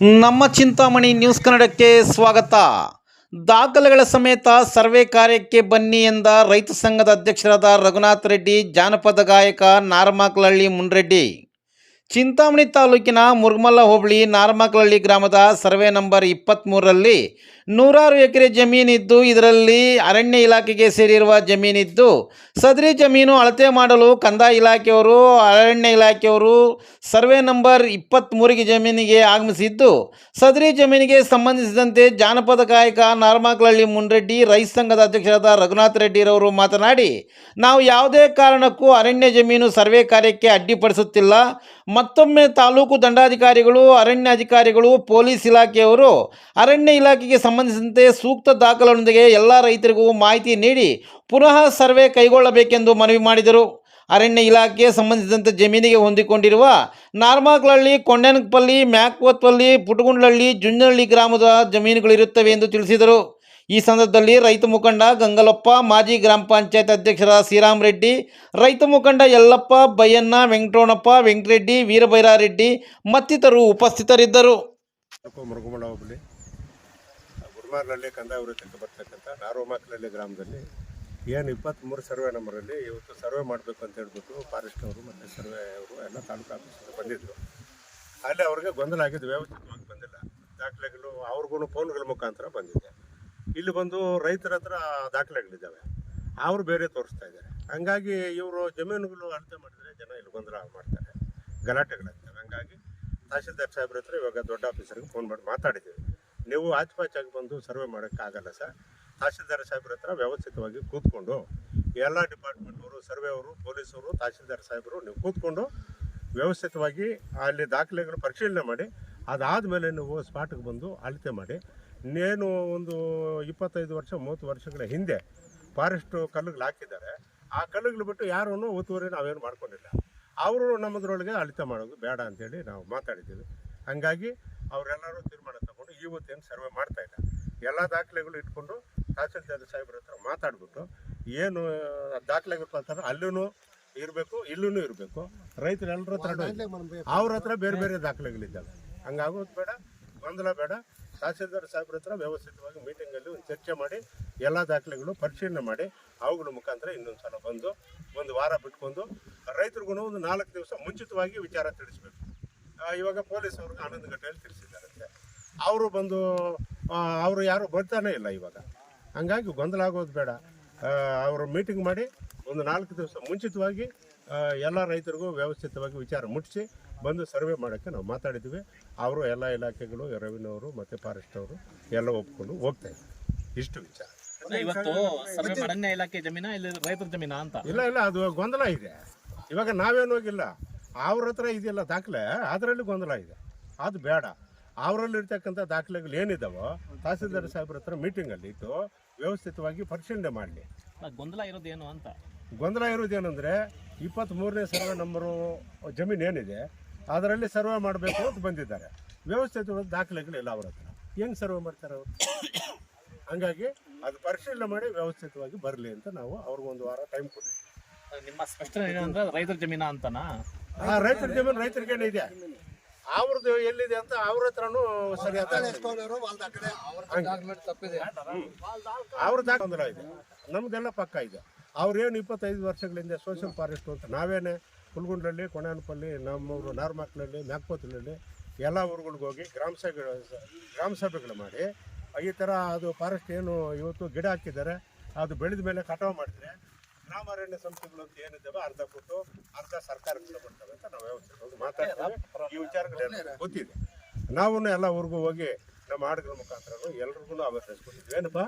ನಮ್ಮ ಚಿಂತಾಮಣಿ ನ್ಯೂಸ್ ಕನ್ನಡಕ್ಕೆ ಸ್ವಾಗತ. ದಾಖಲೆಗಳ ಸಮೇತ ಸರ್ವೆ ಕಾರ್ಯಕ್ಕೆ ಬನ್ನಿ ಎಂದ ರೈತ ಸಂಘದ ಅಧ್ಯಕ್ಷರಾದ ರಘುನಾಥ್ ರೆಡ್ಡಿ, ಜಾನಪದ ಗಾಯಕ ನಾರಮಾಕಲಹಳ್ಳಿ ಮುನ್ರೆಡ್ಡಿ. ಚಿಂತಾಮಣಿ ತಾಲೂಕಿನ ಮುರ್ಮಲ್ಲ ಹೋಬಳಿ ನಾರಮಾಕಲಹಳ್ಳಿ ಗ್ರಾಮದ ಸರ್ವೆ ನಂಬರ್ ಇಪ್ಪತ್ತ್ಮೂರರಲ್ಲಿ ನೂರಾರು ಎಕರೆ ಜಮೀನಿದ್ದು, ಇದರಲ್ಲಿ ಅರಣ್ಯ ಇಲಾಖೆಗೆ ಸೇರಿರುವ ಜಮೀನಿದ್ದು. ಸದರಿ ಜಮೀನು ಅಳತೆ ಮಾಡಲು ಕಂದಾಯ ಇಲಾಖೆಯವರು, ಅರಣ್ಯ ಇಲಾಖೆಯವರು ಸರ್ವೆ ನಂಬರ್ ಇಪ್ಪತ್ತ್ಮೂರಿಗೆ ಜಮೀನಿಗೆ ಆಗಮಿಸಿದ್ದು. ಸದರಿ ಜಮೀನಿಗೆ ಸಂಬಂಧಿಸಿದಂತೆ ಜಾನಪದ ಗಾಯಕ ನಾರ್ಮಾಕ್ಲಹಳ್ಳಿ ಮುನ್ರೆಡ್ಡಿ ರೈತ ಸಂಘದ ಅಧ್ಯಕ್ಷರಾದ ರಘುನಾಥ್ ರೆಡ್ಡಿರವರು ಮಾತನಾಡಿ, ನಾವು ಯಾವುದೇ ಕಾರಣಕ್ಕೂ ಅರಣ್ಯ ಜಮೀನು ಸರ್ವೆ ಕಾರ್ಯಕ್ಕೆ ಅಡ್ಡಿಪಡಿಸುತ್ತಿಲ್ಲ. ಮತ್ತೊಮ್ಮೆ ತಾಲೂಕು ದಂಡಾಧಿಕಾರಿಗಳು ಅರಣ್ಯ ಅಧಿಕಾರಿಗಳು ಪೊಲೀಸ್ ಇಲಾಖೆಯವರು ಅರಣ್ಯ ಇಲಾಖೆಗೆ ಸಂಬಂಧಿಸಿದಂತೆ ಸೂಕ್ತ ದಾಖಲೆಯೊಂದಿಗೆ ಎಲ್ಲ ರೈತರಿಗೂ ಮಾಹಿತಿ ನೀಡಿ ಪುನಃ ಸರ್ವೆ ಕೈಗೊಳ್ಳಬೇಕೆಂದು ಮನವಿ ಮಾಡಿದರು. ಅರಣ್ಯ ಇಲಾಖೆ ಸಂಬಂಧಿಸಿದಂತೆ ಜಮೀನಿಗೆ ಹೊಂದಿಕೊಂಡಿರುವ ನಾರ್ಮಾಕ್ಲಹಳ್ಳಿ ಕೊಂಡನಪಲ್ಲಿ ಮ್ಯಾಕ್ವತ್ಪಲ್ಲಿ ಪುಟಗುಂಡ್ಲಹಳ್ಳಿ ಜುಂಜನಹಳ್ಳಿ ಗ್ರಾಮದ ಜಮೀನುಗಳಿರುತ್ತವೆ ಎಂದು ತಿಳಿಸಿದರು. ಈ ಸಂದರ್ಭದಲ್ಲಿ ರೈತ ಮುಖಂಡ ಗಂಗಲಪ್ಪ, ಮಾಜಿ ಗ್ರಾಮ ಪಂಚಾಯತ್ ಅಧ್ಯಕ್ಷರ ಶ್ರೀರಾಮ್ ರೆಡ್ಡಿ ರೈತ ಮುಖಂಡ ಯಲ್ಲಪ್ಪ ಬಯ್ಯಣ್ಣ ವೆಂಕಟೋಣಪ್ಪ ವೆಂಕಟರೆಡ್ಡಿ, ವೀರಭೈರಾರೆಡ್ಡಿ ಮತ್ತಿತರರು ಉಪಸ್ಥಿತರಿದ್ದರು. ಗುರುಮಾರ್ನಲ್ಲಿ ಕಂದಾಯ ವೃತ್ತಕ್ಕೆ ಬರ್ತಕ್ಕಂಥ ನಾರೋಮಾಕ್ಲಹಳ್ಳಿ ಗ್ರಾಮದಲ್ಲಿ ಏನು ಇಪ್ಪತ್ತ್ಮೂರು ಸರ್ವೆ ನಂಬರಲ್ಲಿ ಇವತ್ತು ಸರ್ವೆ ಮಾಡಬೇಕು ಅಂತ ಹೇಳ್ಬಿಟ್ಟು ಫಾರೆಸ್ಟ್ ಅವರು ಮತ್ತು ಸರ್ವೆ ಅವರು ಎಲ್ಲ ತಾಲೂಕು ಆಫೀಸರು ಬಂದಿದ್ದರು ಅಲ್ಲಿ ಅವ್ರಿಗೆ ಗೊಂದಲ ಆಗಿದ್ದು ವ್ಯವಸ್ಥಿತವಾಗಿ ಬಂದಿಲ್ಲ. ದಾಖಲೆಗಳು ಅವ್ರಿಗೂ ಫೋನ್ಗಳ ಮುಖಾಂತರ ಬಂದಿದೆ. ಇಲ್ಲಿ ಬಂದು ರೈತರ ಹತ್ರ ದಾಖಲೆಗಳಿದ್ದಾವೆ. ಅವರು ಬೇರೆ ತೋರಿಸ್ತಾ ಇದ್ದಾರೆ. ಹಂಗಾಗಿ ಇವರು ಜಮೀನುಗಳು ಅಳತೆ ಮಾಡಿದರೆ ಜನ ಇಲ್ಲಿ ಗೊಂದಲ ಮಾಡ್ತಾರೆ. ಗಲಾಟೆಗಳಾಗ್ತವೆ. ಹಂಗಾಗಿ ತಹಶೀಲ್ದಾರ್ ಸಾಹೇಬ್ರ ಹತ್ರ ಇವಾಗ ದೊಡ್ಡ ಆಫೀಸರ್ಗೆ ಫೋನ್ ಮಾಡಿ ಮಾತಾಡಿದ್ದೀವಿ. ನೀವು ಆಚುಪಾಚಾಗಿ ಬಂದು ಸರ್ವೆ ಮಾಡೋಕ್ಕಾಗಲ್ಲ ಸರ್. ತಹಶೀಲ್ದಾರ್ ಸಾಹೇಬ್ರ ಹತ್ರ ವ್ಯವಸ್ಥಿತವಾಗಿ ಕೂತ್ಕೊಂಡು ಎಲ್ಲ ಡಿಪಾರ್ಟ್ಮೆಂಟವರು ಸರ್ವೆ ಅವರು ಪೊಲೀಸವರು ತಹಶೀಲ್ದಾರ್ ಸಾಹೇಬರು ನೀವು ಕೂತ್ಕೊಂಡು ವ್ಯವಸ್ಥಿತವಾಗಿ ಅಲ್ಲಿ ದಾಖಲೆಗಳು ಪರಿಶೀಲನೆ ಮಾಡಿ ಅದಾದ ಮೇಲೆ ನೀವು ಸ್ಪಾಟ್ಗೆ ಬಂದು ಅಳತೆ ಮಾಡಿ. ಇನ್ನೇನು ಒಂದು ಇಪ್ಪತ್ತೈದು ವರ್ಷ, ಮೂವತ್ತು ವರ್ಷಗಳ ಹಿಂದೆ ಫಾರೆಸ್ಟ್ ಕಲ್ಲುಗಳು ಹಾಕಿದ್ದಾರೆ. ಆ ಕಲ್ಲುಗಳು ಬಿಟ್ಟು ಯಾರೂ ಒತ್ತುವರಿ ನಾವೇನು ಮಾಡ್ಕೊಂಡಿಲ್ಲ. ಅವರು ನಮ್ಮದ್ರೊಳಗೆ ಅಳತೆ ಮಾಡೋದು ಬೇಡ ಅಂತೇಳಿ ನಾವು ಮಾತಾಡಿದ್ದೀವಿ. ಹಂಗಾಗಿ ಅವರೆಲ್ಲರೂ ತೀರ್ಮಾನ ತಗೊಂಡು ಇವತ್ತೇನು ಸರ್ವೆ ಮಾಡ್ತಾ ಇಲ್ಲ ಎಲ್ಲ ದಾಖಲೆಗಳು ಇಟ್ಕೊಂಡು ತಹಸೀಲ್ದಾರ್ ಸಾಹೇಬ್ರ ಹತ್ರ ಮಾತಾಡ್ಬಿಟ್ಟು ಏನು ದಾಖಲೆಗಳು ಅಂತಂದ್ರೆ ಅಲ್ಲೂ ಇರಬೇಕು ಇಲ್ಲೂ ಇರಬೇಕು. ರೈತರು ಎಲ್ಲರ ಹತ್ರ ಅವ್ರ ಹತ್ರ ಬೇರೆ ಬೇರೆ ದಾಖಲೆಗಳಿದ್ದಾವೆ. ಹಂಗಾಗೋದು ಬೇಡ ಗೊಂದಲ ಬೇಡ. ತಹಸೀಲ್ದಾರ್ ಸಾಹೇಬ್ರ ಹತ್ರ ವ್ಯವಸ್ಥಿತವಾಗಿ ಮೀಟಿಂಗಲ್ಲಿ ಒಂದು ಚರ್ಚೆ ಮಾಡಿ ಎಲ್ಲ ದಾಖಲೆಗಳು ಪರಿಶೀಲನೆ ಮಾಡಿ ಅವುಗಳ ಮುಖಾಂತರ ಇನ್ನೊಂದು ಸಲ ಬಂದು ಒಂದು ವಾರ ಬಿಟ್ಕೊಂಡು ರೈತರಿಗೂ ಒಂದು ನಾಲ್ಕು ದಿವಸ ಮುಂಚಿತವಾಗಿ ವಿಚಾರ ತಿಳಿಸ್ಬೇಕು. ಇವಾಗ ಪೊಲೀಸ್ ಅವ್ರಿಗೆ ಹನ್ನೊಂದು ಗಂಟೆಯಲ್ಲಿ ತಿಳಿಸಿದ್ದಾರಂತೆ ಅವರು ಬಂದು ಅವರು ಯಾರು ಬರ್ತಾನೆ ಇಲ್ಲ ಇವಾಗ. ಹಂಗಾಗಿ ಗೊಂದಲ ಆಗೋದು ಬೇಡ. ಅವರು ಮೀಟಿಂಗ್ ಮಾಡಿ ಒಂದು ನಾಲ್ಕು ದಿವಸ ಮುಂಚಿತವಾಗಿ ಎಲ್ಲ ರೈತರಿಗೂ ವ್ಯವಸ್ಥಿತವಾಗಿ ವಿಚಾರ ಮುಟ್ಟಿಸಿ ಬಂದು ಸರ್ವೆ ಮಾಡೋಕ್ಕೆ ನಾವು ಮಾತಾಡಿದ್ವಿ. ಅವರು ಎಲ್ಲ ಇಲಾಖೆಗಳು ರೆವಿನ್ಯೂ ಅವರು ಮತ್ತು ಫಾರೆಸ್ಟ್ ಅವರು ಎಲ್ಲ ಒಪ್ಕೊಂಡು ಹೋಗ್ತಾ ಇದ್ದಾರೆ. ಇಷ್ಟು ವಿಚಾರ. ಇವತ್ತು ಸರ್ವೆ ಅರಣ್ಯ ಇಲಾಖೆ ಜಮೀನ ಇಲ್ಲಿ ರೈತರ ಜಮೀನ ಅಂತ? ಇಲ್ಲ ಇಲ್ಲ ಅದು ಗೊಂದಲ ಇದೆ. ಇವಾಗ ನಾವೇನು ಹೋಗಿಲ್ಲ. ಅವ್ರ ಹತ್ರ ಇದೆಯಲ್ಲ ದಾಖಲೆ ಅದರಲ್ಲಿ ಗೊಂದಲ ಇದೆ. ಅದು ಬೇಡ. ಅವರಲ್ಲಿ ಇರ್ತಕ್ಕಂಥ ದಾಖಲೆಗಳು ಏನಿದಾವೋ ತಹಸೀಲ್ದಾರ್ ಸಾಹೇಬ್ರ ಹತ್ರ ಮೀಟಿಂಗಲ್ಲಿ ಇಟ್ಟು ವ್ಯವಸ್ಥಿತವಾಗಿ ಪರಿಶೀಲನೆ ಮಾಡಲಿ. ಗೊಂದಲ ಇರೋದೇನು ಅಂತ? ಗೊಂದಲ ಇರೋದೇನೆಂದರೆ ಇಪ್ಪತ್ತ್ಮೂರನೇ ಸರ್ವೆ ನಂಬರು ಜಮೀನು ಏನಿದೆ ಅದರಲ್ಲಿ ಸರ್ವೆ ಮಾಡಬೇಕು ಅಂತ ಬಂದಿದ್ದಾರೆ. ವ್ಯವಸ್ಥಿತವಾದ ದಾಖಲೆಗಳಿಲ್ಲ ಅವ್ರ ಹತ್ರ. ಹೆಂಗೆ ಸರ್ವೆ ಮಾಡ್ತಾರೆ ಅವರು? ಹಂಗಾಗಿ ಅದು ಪರಿಶೀಲನೆ ಮಾಡಿ ವ್ಯವಸ್ಥಿತವಾಗಿ ಬರಲಿ ಅಂತ ನಾವು ಅವ್ರಿಗೊಂದು ವಾರ ಟೈಮ್ ಕೊಡಿ ನಿಮ್ಮ ಸ್ಪಷ್ಟನೆ ಏನಂದ್ರೆ ರೈತರ ಜಮೀನ ಅಂತನಾ? ರೈತರ ಜಮೀನು ಇದೆ ಅವ್ರದ್ದು ಎಲ್ಲಿದೆ ಅಂತ ಅವ್ರ ಹತ್ರನೂ ಸರಿಯಾದ ಅವ್ರ ತೊಂದರೆ ಇದೆ. ನಮ್ದೆಲ್ಲ ಪಕ್ಕ ಇದೆ. ಅವ್ರೇನು ಇಪ್ಪತ್ತೈದು ವರ್ಷಗಳಿಂದ ಸೋಷಿಯಲ್ ಫಾರೆಸ್ಟ್ ಅಂತ ನಾವೇನೆ ಹುಲ್ಗುಂಡ್ರಲ್ಲಿ ಕೊಣಾನಪಲ್ಲಿ ನಮ್ಮೂರು ನಾರ್ಮಕ್ಲಲ್ಲಿ ಮ್ಯಾಕ್ಪೋತ್ಲಲ್ಲಿ ಎಲ್ಲ ಊರುಗಳಿಗೆ ಹೋಗಿ ಗ್ರಾಮ ಸಭೆ ಗ್ರಾಮ ಸಭೆಗಳು ಮಾಡಿ ಈ ಥರ ಅದು ಫಾರೆಸ್ಟ್ ಏನು ಇವತ್ತು ಗಿಡ ಹಾಕಿದ್ದಾರೆ ಅದು ಬೆಳೆದ ಮೇಲೆ ಕಟಾವು ಮಾಡಿದ್ರೆ ಗ್ರಾಮ ಅರಣ್ಯ ಸಂಸ್ಥೆಗಳು ಅಂತ ಏನಿದ್ದಾವೆ ಅರ್ಧ ಕೊಟ್ಟು ಅರ್ಧ ಸರ್ಕಾರಕ್ಕೆ ಬರ್ತವೆ ಅಂತ ನಾವು ಮಾತಾಡ್ತೇವೆ ಈ ವಿಚಾರಗಳು ಗೊತ್ತಿದೆ. ನಾವು ಎಲ್ಲ ಊರಿಗೂ ಹೋಗಿ ನಮ್ಮ ಹಾಡುಗಳ ಮುಖಾಂತರ ಎಲ್ರಿಗೂ ಅವೇರ್ನೆಸ್ ಕೊಟ್ಟಿದ್ವಿ ಏನಪ್ಪ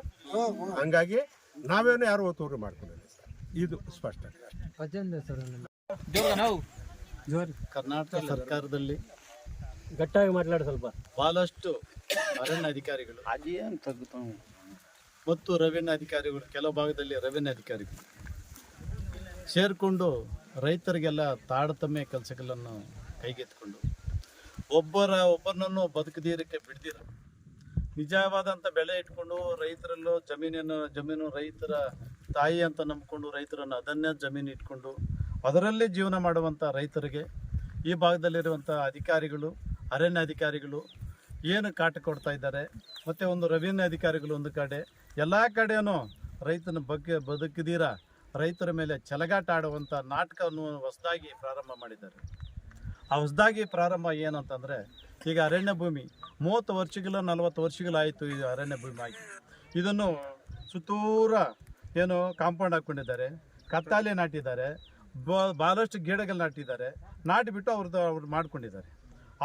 ಹಂಗಾಗಿ ನಾವೇನು ಯಾರು ಒತ್ತುವರಿ ಮಾಡ್ಕೊಂಡಿಲ್ಲ ಸರ್. ಇದು ಸ್ಪಷ್ಟ. ಕರ್ನಾಟಕ ಸರ್ಕಾರದಲ್ಲಿ ಗಟ್ಟಾಗಿ ಮಾತಾಡಿ ಸ್ವಲ್ಪ. ಬಹಳಷ್ಟು ಅರಣ್ಯ ಅಧಿಕಾರಿಗಳು ಮತ್ತು ರೆವೆನ್ಯೂ ಅಧಿಕಾರಿಗಳು ಕೆಲವು ಭಾಗದಲ್ಲಿ ರೆವೆನ್ಯೂ ಅಧಿಕಾರಿಗಳು. ಸೇರಿಕೊಂಡು ರೈತರಿಗೆಲ್ಲ ತಾರತಮ್ಯ ಕೆಲಸಗಳನ್ನು ಕೈಗೆತ್ತಿಕೊಂಡು ಒಬ್ಬರ ಒಬ್ಬರನ್ನು ಬದುಕದೀರಕ್ಕೆ ಬಿಡ್ದಿರ ನಿಜವಾದಂಥ ಬೆಳೆ ಇಟ್ಕೊಂಡು ರೈತರಲ್ಲೂ ಜಮೀನನ್ನು, ಜಮೀನು ರೈತರ ತಾಯಿ ಅಂತ ನಂಬಿಕೊಂಡು ರೈತರನ್ನು ಅದನ್ನೇ ಜಮೀನು ಇಟ್ಕೊಂಡು ಅದರಲ್ಲೇ ಜೀವನ ಮಾಡುವಂಥ ರೈತರಿಗೆ ಈ ಭಾಗದಲ್ಲಿರುವಂಥ ಅಧಿಕಾರಿಗಳು, ಅರಣ್ಯ ಅಧಿಕಾರಿಗಳು ಏನು ಕಾಟ ಕೊಡ್ತಾ ಇದ್ದಾರೆ, ಮತ್ತು ಒಂದು ರೆವಿನ್ಯೂ ಅಧಿಕಾರಿಗಳು ಒಂದು ಕಡೆ, ಎಲ್ಲ ಕಡೆಯೂ ರೈತನ ಬಗ್ಗೆ ಬದುಕಿದೀರ? ರೈತರ ಮೇಲೆ ಚಲಗಾಟ ಆಡುವಂಥ ನಾಟಕವನ್ನು ಹೊಸದಾಗಿ ಪ್ರಾರಂಭ ಮಾಡಿದ್ದಾರೆ. ಆ ಹೊಸದಾಗಿ ಪ್ರಾರಂಭ ಏನಂತಂದರೆ ಈಗ ಅರಣ್ಯ ಭೂಮಿ, ಮೂವತ್ತು ವರ್ಷಗಳ ನಲವತ್ತು ವರ್ಷಗಳಾಯಿತು ಇದು ಅರಣ್ಯ ಭೂಮಿ ಆಗಿ ಇದನ್ನು ಸುತ್ತೂರ ಏನು ಕಾಂಪೌಂಡ್ ಹಾಕ್ಕೊಂಡಿದ್ದಾರೆ, ಕತ್ತಾಲೆ ನಾಟಿದ್ದಾರೆ ಭಾಳಷ್ಟು ಗಿಡಗಳು ನಾಟಿದ್ದಾರೆ, ನಾಟಿಬಿಟ್ಟು ಅವ್ರದ್ದು ಅವ್ರು ಮಾಡ್ಕೊಂಡಿದ್ದಾರೆ.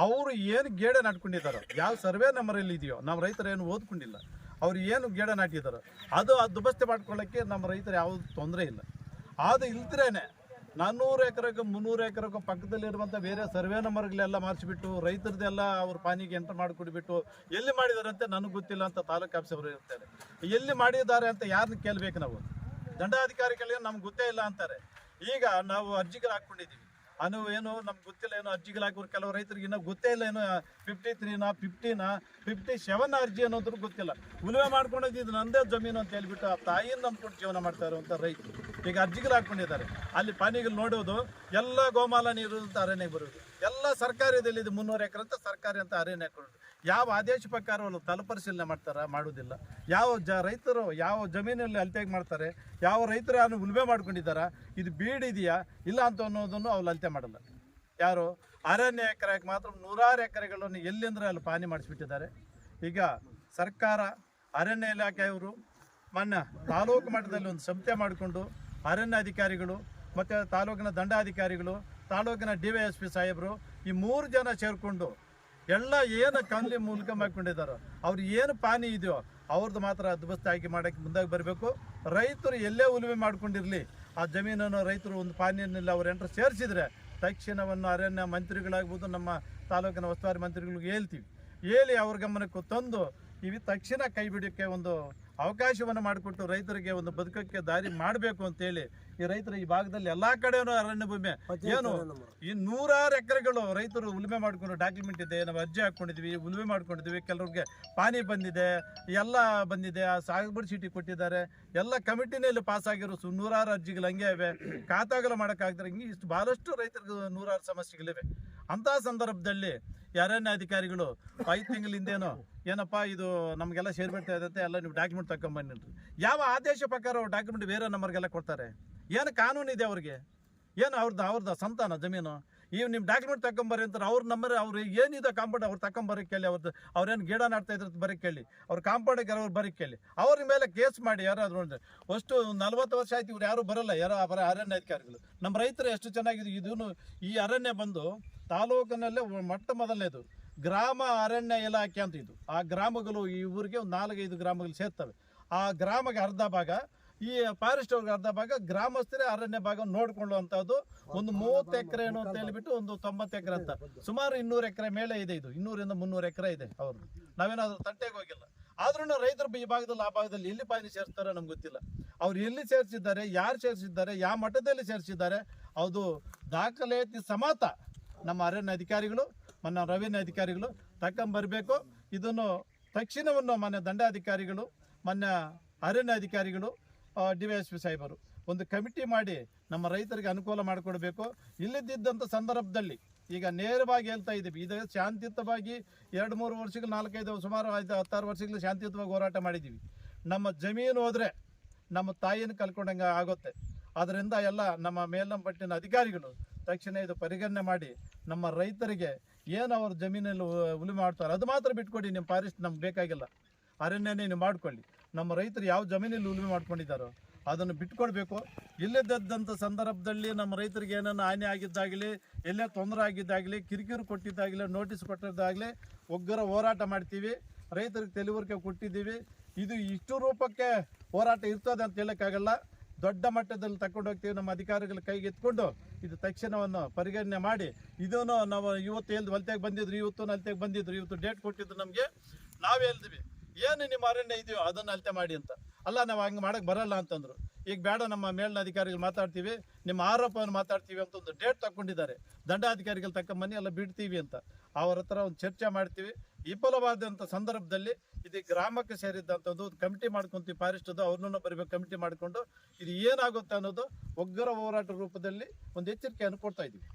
ಅವರು ಏನು ಗೇಡೆ ನಾಟ್ಕೊಂಡಿದ್ದಾರೋ, ಯಾವ ಸರ್ವೆ ನಂಬರಲ್ಲಿ ಇದೆಯೋ ನಮ್ಮ ರೈತರು ಏನು ಓದ್ಕೊಂಡಿಲ್ಲ. ಅವ್ರು ಏನು ಗಿಡ ನಾಟಿದ್ದಾರೆ ಅದು ಅದು ದುಬಸ್ತಿ ಮಾಡ್ಕೊಳ್ಳೋಕ್ಕೆ ನಮ್ಮ ರೈತರು ಯಾವುದು ತೊಂದರೆ ಇಲ್ಲ. ಅದು ಇಲ್ದ್ರೇ ನಾನ್ನೂರು ಎಕರೆಗೆ ಮುನ್ನೂರು ಎಕರೆಗೆ ಪಕ್ಕದಲ್ಲಿರುವಂಥ ಬೇರೆ ಸರ್ವೆ ನಂಬರ್ಗಳೆಲ್ಲ ಮಾರಿಸಿಬಿಟ್ಟು ರೈತರದೆಲ್ಲ ಅವ್ರ ಪಾನಿಗೆ ಎಂಟರ್ ಮಾಡಿಕೊಡ್ಬಿಟ್ಟು ಎಲ್ಲಿ ಮಾಡಿದ್ದಾರೆ ಅಂತ ನನಗೆ ಗೊತ್ತಿಲ್ಲ ಅಂತ ತಾಲೂಕು ಆಫೀಸ್ ಅವರು ಇರ್ತಾರೆ ಎಲ್ಲಿ ಮಾಡಿದ್ದಾರೆ ಅಂತ ಯಾರನ್ನ ಕೇಳಬೇಕು ನಾವು? ದಂಡಾಧಿಕಾರಿಗಳಿಗೆ ನಮ್ಗೆ ಗೊತ್ತೇ ಇಲ್ಲ ಅಂತಾರೆ. ಈಗ ನಾವು ಅರ್ಜಿಗಳು ಹಾಕ್ಕೊಂಡಿದ್ದೀವಿ. ಅನು ಏನು, ನಮ್ಗೆ ಗೊತ್ತಿಲ್ಲ, ಏನೋ ಅರ್ಜಿಗಳು ಹಾಕೋರು ಕೆಲವು ರೈತರಿಗೆ ಇನ್ನೂ ಗೊತ್ತೇ ಇಲ್ಲ, ಏನೋ ಫಿಫ್ಟಿ ತ್ರೀನಾ ಫಿಫ್ಟಿನ ಫಿಫ್ಟಿ ಸೆವೆನ್ ಅರ್ಜಿ ಅನ್ನೋದ್ರ ಗೊತ್ತಿಲ್ಲ. ಉಳುವೆ ಮಾಡ್ಕೊಂಡಿದ್ದು ಇದು ನಂದೇ ಜಮೀನು ಅಂತ ಹೇಳ್ಬಿಟ್ಟು ಆ ತಾಯಿಯನ್ನು ನಂಬ್ಕೊಂಡು ಜೀವನ ಮಾಡ್ತಾ ಇರುವಂಥ ರೈತರು. ಈಗ ಅರ್ಜಿಗಳು ಹಾಕ್ಕೊಂಡಿದ್ದಾರೆ. ಅಲ್ಲಿ ಪಾನಿಗಳು ನೋಡೋದು, ಎಲ್ಲ ಗೋಮಾಲ ನೀರು ಅಂತ ಅರಣ್ಯ ಬರೋದು. ಎಲ್ಲ ಸರ್ಕಾರದಲ್ಲಿ ಇದು ಮುನ್ನೂರು ಎಕರೆ ಅಂತ ಸರ್ಕಾರಿ ಅಂತ ಅರಣ್ಯ ಕೊಡೋದು ಯಾವ ಆದೇಶ ಪ್ರಕಾರ ಅವರು ತಲಪರಿಶೀಲನೆ ಮಾಡ್ತಾರ? ಮಾಡೋದಿಲ್ಲ ಯಾವ ಜ ರೈತರು ಯಾವ ಜಮೀನಲ್ಲಿ ಅಳತೆಗೆ ಮಾಡ್ತಾರೆ? ಯಾವ ರೈತರು ಯಾರು ಉಳುಮೆ ಮಾಡ್ಕೊಂಡಿದ್ದಾರ? ಇದು ಬೀಡಿದೆಯಾ? ಇಲ್ಲ ಅಂತ ಅನ್ನೋದನ್ನು ಅವ್ರು ಅಳತೆ ಮಾಡಲ್ಲ. ಯಾರು? ಅರಣ್ಯ ಎಕರೆಗೆ ಮಾತ್ರ ನೂರಾರು ಎಕರೆಗಳನ್ನು ಎಲ್ಲಿಂದ್ರೆ ಅಲ್ಲಿ ಪಾನಿ ಮಾಡಿಸ್ಬಿಟ್ಟಿದ್ದಾರೆ. ಈಗ ಸರ್ಕಾರ, ಅರಣ್ಯ ಇಲಾಖೆಯವರು ಮೊನ್ನೆ ತಾಲೂಕು ಮಟ್ಟದಲ್ಲಿ ಒಂದು ಸಂಸ್ಥೆ ಮಾಡಿಕೊಂಡು ಅರಣ್ಯ ಅಧಿಕಾರಿಗಳು ಮತ್ತು ತಾಲೂಕಿನ ದಂಡಾಧಿಕಾರಿಗಳು, ತಾಲೂಕಿನ ಡಿ ವೈ ಎಸ್ ಪಿ ಸಾಹೇಬರು ಈ ಮೂರು ಜನ ಸೇರಿಕೊಂಡು ಎಲ್ಲ ಏನು ಕಾನ್ಲಿ ಮೂಲಕ ಮಾಡ್ಕೊಂಡಿದ್ದಾರೋ, ಅವ್ರು ಏನು ಪಾನಿ ಇದೆಯೋ ಅವ್ರದ್ದು ಮಾತ್ರ ಅದ್ಭುತ ಆಯ್ಕೆ ಮಾಡೋಕ್ಕೆ ಮುಂದಾಗಿ ಬರಬೇಕು. ರೈತರು ಎಲ್ಲೇ ಉಳುಮೆ ಮಾಡ್ಕೊಂಡಿರಲಿ, ಆ ಜಮೀನನ್ನು ರೈತರು ಒಂದು ಪಾನಿಯನ್ನೆಲ್ಲ ಅವ್ರು ಎಂಟ್ರ ಸೇರಿಸಿದ್ರೆ ತಕ್ಷಣವನ್ನು ಅರಣ್ಯ ಮಂತ್ರಿಗಳಾಗ್ಬೋದು, ನಮ್ಮ ತಾಲೂಕಿನ ಉಸ್ತುವಾರಿ ಮಂತ್ರಿಗಳಿಗೆ ಹೇಳ್ತೀವಿ. ಹೇಳಿ ಅವ್ರ ಗಮನಕ್ಕೆ ತಂದು, ಇವು ತಕ್ಷಣ ಕೈ ಬಿಡೋಕ್ಕೆ ಒಂದು ಅವಕಾಶವನ್ನು ಮಾಡಿಕೊಟ್ಟು ರೈತರಿಗೆ ಒಂದು ಬದುಕಕ್ಕೆ ದಾರಿ ಮಾಡಬೇಕು ಅಂತೇಳಿ ಈ ರೈತರು ಈ ಭಾಗದಲ್ಲಿ ಎಲ್ಲಾ ಕಡೆನೂ ಅರಣ್ಯ ಭೂಮಿ. ಏನು? ಈ ನೂರಾರು ಎಕರೆಗಳು ರೈತರು ಉಳುಮೆ ಮಾಡ್ಕೊಂಡು ಡಾಕ್ಯುಮೆಂಟ್ ಇದೆ ನಾವು ಅರ್ಜಿ ಹಾಕೊಂಡಿದ್ವಿ ಉಳುಮೆ ಮಾಡ್ಕೊಂಡಿದ್ವಿ ಕೆಲವ್ರಿಗೆ ಪಾನಿ ಬಂದಿದೆ ಎಲ್ಲ ಬಂದಿದೆ ಆ ಸಾಗುಬಡಿ ಚೀಟಿ ಕೊಟ್ಟಿದ್ದಾರೆ. ಎಲ್ಲ ಕಮಿಟಿನಲ್ಲಿ ಪಾಸ್ ಆಗಿರೋ ಸು ನೂರಾರು ಅರ್ಜಿಗಳು ಹಂಗೆ ಇವೆ. ಖಾತಾಗಳು ಮಾಡೋಕ್ಕಾಗ್ತಾರೆ ಹಿಂಗೆ ಇಷ್ಟು ಭಾಳಷ್ಟು ರೈತರಿಗೆ ನೂರಾರು ಸಮಸ್ಯೆಗಳಿವೆ. ಅಂಥ ಸಂದರ್ಭದಲ್ಲಿ ಅರಣ್ಯ ಅಧಿಕಾರಿಗಳು ಐದು ತಿಂಗಳ ಏನಪ್ಪಾ ಏನಪ್ಪ ಇದು ನಮಗೆಲ್ಲ ಸೇರ್ಬಿಡ್ತಾ ಇದೆ ಎಲ್ಲ ನೀವು ಡಾಕ್ಯುಮೆಂಟ್ ತಗೊಂಬನ್ನಿ ಯಾವ ಆದೇಶ ಪ್ರಕಾರ ಡಾಕ್ಯುಮೆಂಟ್ ಬೇರೆ ನಂಬರ್ಗೆಲ್ಲ ಕೊಡ್ತಾರೆ? ಏನು ಕಾನೂನು ಇದೆ ಅವ್ರಿಗೆ? ಏನು ಅವ್ರದ್ದು ಅವ್ರದ್ದು ಸಂತಾನ ಜಮೀನು? ಈಗ ನಿಮ್ಮ ಡಾಕ್ಯುಮೆಂಟ್ ತಗೊಂಬರ್ರಿ ಅಂತಾರೆ, ಅವ್ರ ನಂಬರ್ ಅವ್ರು ಏನಿದೆ ಕಾಂಪೌಂಡ್ ಅವ್ರು ತಗೊಂಬರಕ್ಕೆ ಕೇಳಿ ಅವ್ರದ್ದು ಅವ್ರೇನು ಗಿಡ ನಾಡ್ತಾ ಇದ್ರೆ ಬರೀ ಕೇಳಿ. ಅವ್ರ ಕಾಂಪೌಂಡಿಗೆ ಅವ್ರು ಬರೀ ಕೇಳಿ. ಅವ್ರ ಮೇಲೆ ಕೇಸ್ ಮಾಡಿ, ಯಾರಾದ್ರು ಅಂದರೆ ಅಷ್ಟು ನಲ್ವತ್ತು ವರ್ಷ ಆಯ್ತು ಇವ್ರು ಯಾರು ಬರಲ್ಲ, ಯಾರೋ ಬರ ಅರಣ್ಯ ಅಧಿಕಾರಿಗಳು ನಮ್ಮ ರೈತರು ಎಷ್ಟು ಚೆನ್ನಾಗಿದೆ ಇದನ್ನು ಈ ಅರಣ್ಯ ಬಂದು ತಾಲೂಕಿನಲ್ಲೇ ಮೊಟ್ಟ ಮೊದಲನೇದು, ಗ್ರಾಮ ಅರಣ್ಯ ಇಲಾಖೆ ಅಂತ ಇದು. ಆ ಗ್ರಾಮಗಳು ಈ ಊರಿಗೆ ಒಂದು ನಾಲ್ಕೈದು ಗ್ರಾಮಗಳು ಸೇರ್ತವೆ. ಆ ಗ್ರಾಮಕ್ಕೆ ಅರ್ಧ ಭಾಗ ಈ ಫಾರೆಸ್ಟ್ ಅವ್ರಿಗೆ ಅರ್ಧ ಭಾಗ ಗ್ರಾಮಸ್ಥರೇ ಅರಣ್ಯ ಭಾಗ ನೋಡ್ಕೊಳ್ಳುವಂಥದ್ದು. ಒಂದು ಮೂವತ್ತು ಎಕರೆ ಏನು ಅಂತ ಹೇಳಿಬಿಟ್ಟು ಒಂದು ತೊಂಬತ್ತು ಎಕರೆ ಅಂತ. ಸುಮಾರು ಇನ್ನೂರು ಎಕರೆ ಮೇಲೆ ಇದೆ ಇದು. ಇನ್ನೂರಿಂದ ಮುನ್ನೂರು ಎಕರೆ ಇದೆ ಅವ್ರದ್ದು ನಾವೇನಾದ್ರೂ ತಟ್ಟೆಗೆ ಹೋಗಿಲ್ಲ. ಆದ್ರೂ ರೈತರು ಈ ಭಾಗದಲ್ಲಿ ಆ ಭಾಗದಲ್ಲಿ ಎಲ್ಲಿ ಪಾನಿ ಸೇರಿಸ್ತಾರೆ ನಮ್ಗೆ ಗೊತ್ತಿಲ್ಲ. ಅವ್ರು ಎಲ್ಲಿ ಸೇರಿಸಿದ್ದಾರೆ ಯಾರು ಸೇರಿಸಿದ್ದಾರೆ ಯಾವ ಮಟ್ಟದಲ್ಲಿ ಸೇರಿಸಿದ್ದಾರೆ ಅದು ದಾಖಲಾತಿ ಸಮಾತ ನಮ್ಮ ಅರಣ್ಯ ಅಧಿಕಾರಿಗಳು ಮನ್ನ ರೆವಿನ್ಯೂ ಅಧಿಕಾರಿಗಳು ತಕ್ಕಂಬರ್ಬೇಕು ಇದನ್ನು ತಕ್ಷಣವನ್ನು ಮಾನ್ಯ ದಂಡಾಧಿಕಾರಿಗಳು ಮಾನ್ಯ ಅರಣ್ಯ ಅಧಿಕಾರಿಗಳು ಡಿ ವೈ ಎಸ್ ಪಿ ಸಾಹೇಬರು. ಒಂದು ಕಮಿಟಿ ಮಾಡಿ ನಮ್ಮ ರೈತರಿಗೆ ಅನುಕೂಲ ಮಾಡಿಕೊಡ್ಬೇಕು. ಇಲ್ಲದಿದ್ದಂಥ ಸಂದರ್ಭದಲ್ಲಿ ಈಗ ನೇರವಾಗಿ ಹೇಳ್ತಾ ಇದ್ದೀವಿ. ಇದು ಶಾಂತಿಯುತವಾಗಿ ಎರಡು, ಮೂರು ವರ್ಷಗಳು ನಾಲ್ಕೈದು, ಸುಮಾರು ಐದು, ಹತ್ತಾರು ವರ್ಷಗಳು ಶಾಂತಿಯುತವಾಗಿ ಹೋರಾಟ ಮಾಡಿದ್ದೀವಿ. ನಮ್ಮ ಜಮೀನು ಹೋದರೆ ನಮ್ಮ ತಾಯಿಯನ್ನು ಕಲ್ಕೊಂಡಂಗೆ ಆಗುತ್ತೆ. ಅದರಿಂದ ಎಲ್ಲ ನಮ್ಮ ಮೇಲಂಪಟ್ಟಿನ ಅಧಿಕಾರಿಗಳು ತಕ್ಷಣ ಇದು ಪರಿಗಣನೆ ಮಾಡಿ ನಮ್ಮ ರೈತರಿಗೆ ಏನು ಅವ್ರ ಜಮೀನಲ್ಲಿ ಉಳಿ ಮಾಡ್ತಾರೆ, ಅದು ಮಾತ್ರ ಬಿಟ್ಕೊಡಿ ನಿಮ್ಮ ಫಾರೆಸ್ಟ್ ನಮ್ಗೆ ಬೇಕಾಗಿಲ್ಲ. ಅರಣ್ಯನೇ ನೀವು ಮಾಡ್ಕೊಳ್ಳಿ. ನಮ್ಮ ರೈತರು ಯಾವ ಜಮೀನಲ್ಲಿ ಉಳುಮೆ ಮಾಡ್ಕೊಂಡಿದ್ದಾರೋ ಅದನ್ನು ಬಿಟ್ಕೊಡ್ಬೇಕು. ಇಲ್ಲದಂಥ ಸಂದರ್ಭದಲ್ಲಿ ನಮ್ಮ ರೈತರಿಗೆ ಏನನ್ನ ಹಾನಿ ಆಗಿದ್ದಾಗಲಿ ಎಲ್ಲೇ ತೊಂದರೆ ಆಗಿದ್ದಾಗಲಿ, ಕಿರಿಕಿರಿ ಕೊಟ್ಟಿದ್ದಾಗಲಿ ನೋಟಿಸ್ ಕೊಟ್ಟಿದ್ದಾಗಲಿ ಒಗ್ಗರ ಹೋರಾಟ ಮಾಡ್ತೀವಿ. ರೈತರಿಗೆ ತಿಳಿವಳಿಕೆ ಕೊಟ್ಟಿದ್ದೀವಿ. ಇದು ಇಷ್ಟು ರೂಪಕ್ಕೆ ಹೋರಾಟ ಇರ್ತದೆ ಅಂತ ಹೇಳೋಕ್ಕಾಗಲ್ಲ. ದೊಡ್ಡ ಮಟ್ಟದಲ್ಲಿ ತಗೊಂಡು ಹೋಗ್ತೀವಿ ನಮ್ಮ ಅಧಿಕಾರಿಗಳ ಕೈಗೆ ಎತ್ಕೊಂಡು ಇದು ತಕ್ಷಣವನ್ನು ಪರಿಗಣನೆ ಮಾಡಿ. ಇದನ್ನು ನಾವು ಇವತ್ತು ಎಲ್ದು ಹೊಲ್ತೆಗೆ ಬಂದಿದ್ರು, ಇವತ್ತು ಅಲ್ತೆಗೆ ಬಂದಿದ್ರು, ಇವತ್ತು ಡೇಟ್ ಕೊಟ್ಟಿದ್ದು ನಮಗೆ. ನಾವೇ ಹೇಳ್ತೀವಿ ಏನು ನಿಮ್ಮ ಅರಣ್ಯ ಇದೆಯೋ ಅದನ್ನು ಅಳತೆ ಮಾಡಿ ಅಂತ. ಅಲ್ಲ, ನಾವು ಹಂಗೆ ಮಾಡಕ್ಕೆ ಬರಲ್ಲ ಅಂತಂದ್ರು. ಈಗ ಬೇಡ, ನಮ್ಮ ಮೇಲಿನ ಅಧಿಕಾರಿಗಳು ಮಾತಾಡ್ತೀವಿ, ನಿಮ್ಮ ಆರೋಪವನ್ನು ಮಾತಾಡ್ತೀವಿ ಅಂತ ಒಂದು ಡೇಟ್ ತಗೊಂಡಿದ್ದಾರೆ ದಂಡಾಧಿಕಾರಿಗಳು ಮನೆ ಎಲ್ಲ ಬಿಡ್ತೀವಿ ಅಂತ. ಅವ್ರ ಹತ್ರ ಒಂದು ಚರ್ಚೆ ಮಾಡ್ತೀವಿ. ವಿಫಲವಾದಂಥ ಸಂದರ್ಭದಲ್ಲಿ ಇದು ಗ್ರಾಮಕ್ಕೆ ಸೇರಿದ್ದಂಥದ್ದು ಒಂದು ಕಮಿಟಿ ಮಾಡ್ಕೊಂತೀವಿ ಫಾರೆಸ್ಟದು ಅವ್ರನ್ನೂ ಬರಬೇಕು, ಕಮಿಟಿ ಮಾಡಿಕೊಂಡು ಇದು ಏನಾಗುತ್ತೆ ಅನ್ನೋದು ಒಗ್ಗರ ಹೋರಾಟ ರೂಪದಲ್ಲಿ ಒಂದು ಎಚ್ಚರಿಕೆಯನ್ನು ಕೊಡ್ತಾ ಇದ್ದೀವಿ.